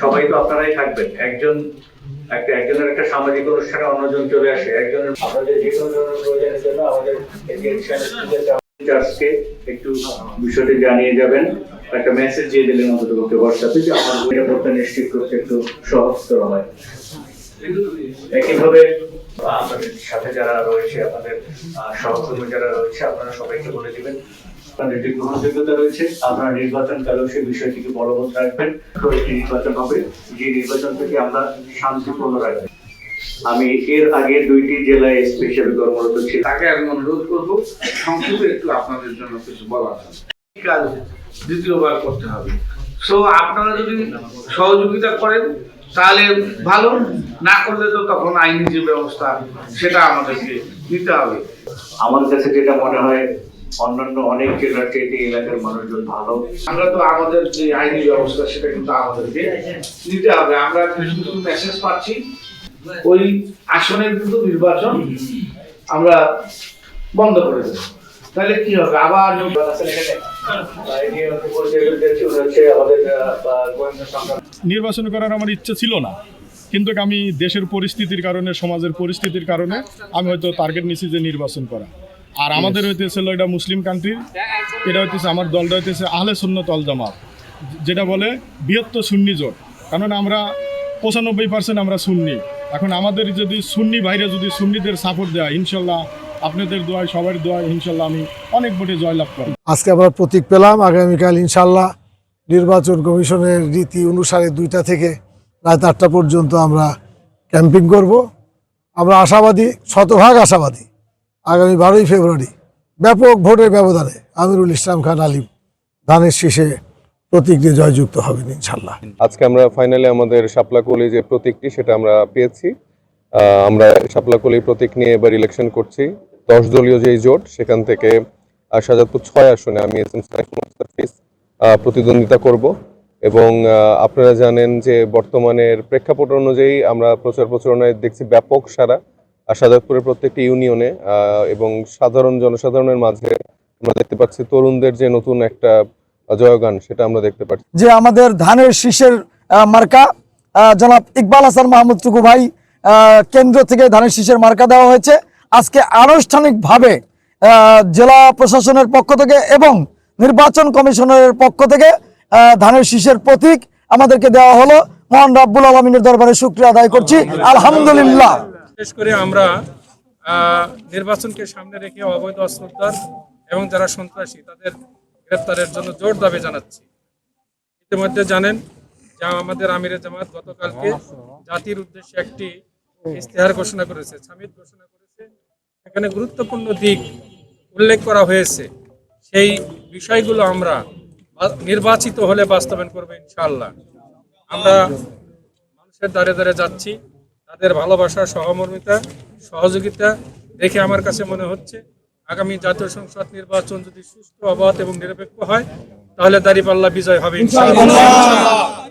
সবাই তো আপনারাই থাকবেন। একজন একটা একজনের একটা সামাজিক অনুষ্ঠানে অন্যজন চলে আসে। একজনের আপনাদের যে কোনো ধরনের প্রয়োজনের জন্য আমাদের চার্জকে একটু বিষয়টি জানিয়ে যাবেন। একটা মেসেজ দিয়ে দিলেন অন্তত পক্ষে হোয়াটসঅ্যাপে যে আমার নিরাপত্তা নিশ্চিত করতে একটু সহজতর হয়। একইভাবে আপনাদের সাথে যারা রয়েছে আমাদের সহকর্মী যারা রয়েছে, আপনারা সবাইকে বলে দিবেন যে গ্রহণযোগ্যতা রয়েছে আপনারা নির্বাচনকালেও সেই বিষয়টিকে বলবৎ রাখবেন। তো একটি নির্বাচন হবে। যে নির্বাচন থেকে আমরা শান্তিপূর্ণ রাখবেন আমি এর আগে দুইটি জেলায় এসপি হিসেবে কর্মরত ছিলাম। তাকে আমি অনুরোধ করব সংক্ষেপে একটু আপনাদের জন্য কিছু বলার আছে। কাজ দ্বিতীয়বার করতে হবে। সো আপনারা যদি সহযোগিতা করেন তাহলে ভালো। না করলে তো তখন আইনি যে ব্যবস্থা সেটা আমাদেরকে নিতে হবে। আমার কাছে যেটা মনে হয় অন্যান্য অনেক চেয়ে এই এলাকার মানুষজন ভালো। আমরা তো আমাদের যে আইনি ব্যবস্থা, সেটা কিন্তু আমাদেরকে নিতে হবে। আমরা কিছু মেসেজ পাচ্ছি, ওই আসনের কিন্তু নির্বাচন আমরা বন্ধ করে দেবো। তাহলে কি হবে? আবার নির্বাচন করার আমার ইচ্ছে ছিল না, কিন্তু আমি দেশের পরিস্থিতির কারণে, সমাজের পরিস্থিতির কারণে আমি হয়তো টার্গেট নিছি যে নির্বাচন করা। আর আমাদের হইতেছিল এটা মুসলিম কান্ট্রি এটা হইতেছে আমার দলটা হইতেছে আহলে সুন্নত অল জামাত যেটা বলে বৃহত্তর সুন্নি জোট। কারণ আমরা পঁচানব্বই পার্সেন্ট আমরা সুন্নি। এখন আমাদের যদি সুন্নি বাইরে যদি সুন্নিদের সাপোর্ট দেয় ইনশাল্লাহ আপনাদের দোয়ায় সবার দোয়ায় ইনশাল্লাহ আমি অনেক ভোটে জয়লাভ করব। আজকে আমরা প্রতীক পেলাম আগামীকাল ইনশাল্লাহ নির্বাচন কমিশনের রীতি অনুসারে দুইটা থেকে রাত আটটা পর্যন্ত আমরা ক্যাম্পিং করব। আমরা আশাবাদী শতভাগ আশাবাদী। আগামী বারোই ফেব্রুয়ারি ব্যাপক ভোটের ব্যবধানে আমিরুল ইসলাম খান আলিম ধানের শীষে প্রতীক দিয়ে জয়যুক্ত হবেন ইনশাল্লাহ আজকে আমরা ফাইনালি আমাদের শাপলাকলি যে প্রতীকটি সেটা আমরা পেয়েছি। আমরা শাপলাকলি প্রতীক নিয়ে এবার ইলেকশন করছি। দশ দলীয় যেই জোট সেখান থেকে আহ, শাহজাদপুর ছয় আসনে আমি এস এম প্রতিদ্বন্দ্বিতা করব। এবং আপনারা জানেন যে বর্তমানের প্রেক্ষাপট অনুযায়ী আমরা প্রচার প্রচারণায় দেখছি ব্যাপক সারা শাহজাদপুরের প্রত্যেকটি ইউনিয়নে এবং সাধারণ জনসাধারণের মাঝে আমরা দেখতে পাচ্ছি তরুণদের যে নতুন একটা জয়গান, সেটা আমরা দেখতে পাচ্ছি। যে আমাদের ধানের শীষের মার্কা জনাব ইকবাল হাসান মাহমুদ টুকু ভাই কেন্দ্র থেকে ধানের শীষের মার্কা দেওয়া হয়েছে। আজকে আনুষ্ঠানিকভাবে জেলা প্রশাসনের পক্ষ থেকে এবং নির্বাচন কমিশনের পক্ষ থেকে ধানের শীষের প্রতীক আমাদেরকে দেওয়া হলো। মহান রাব্বুল আলমিনের দরবারে শুক্রিয়া আদায় করছি। আলহামদুলিল্লাহ। বিশেষ করে আমরা নির্বাচনকে সামনে রেখে অবৈধ অস্ত্রোদ্ধার এবং যারা সন্ত্রাসী তাদের গ্রেপ্তারের জন্য জোর দাবি জানাচ্ছি। ইতিমধ্যে জানেন যে আমাদের আমিরে জামাত গতকালকে জাতির উদ্দেশ্যে একটি ইস্তেহার ঘোষণা করেছে সামিত ঘোষণা করেছে। এখানে গুরুত্বপূর্ণ দিক উল্লেখ করা হয়েছে। সেই বিষয়গুলো আমরা নির্বাচিত হলে বাস্তবায়ন করব ইনশাল্লাহ আমরা মানুষের দ্বারে দ্বারে যাচ্ছি। তাদের ভালোবাসা, সহমর্মিতা, সহযোগিতা দেখে আমার কাছে মনে হচ্ছে, আগামী জাতীয় সংসদ নির্বাচন যদি সুস্থ অবাধ এবং নিরপেক্ষ হয়, তাহলে দাঁড়িপাল্লা বিজয় হবে ইনশাআল্লাহ।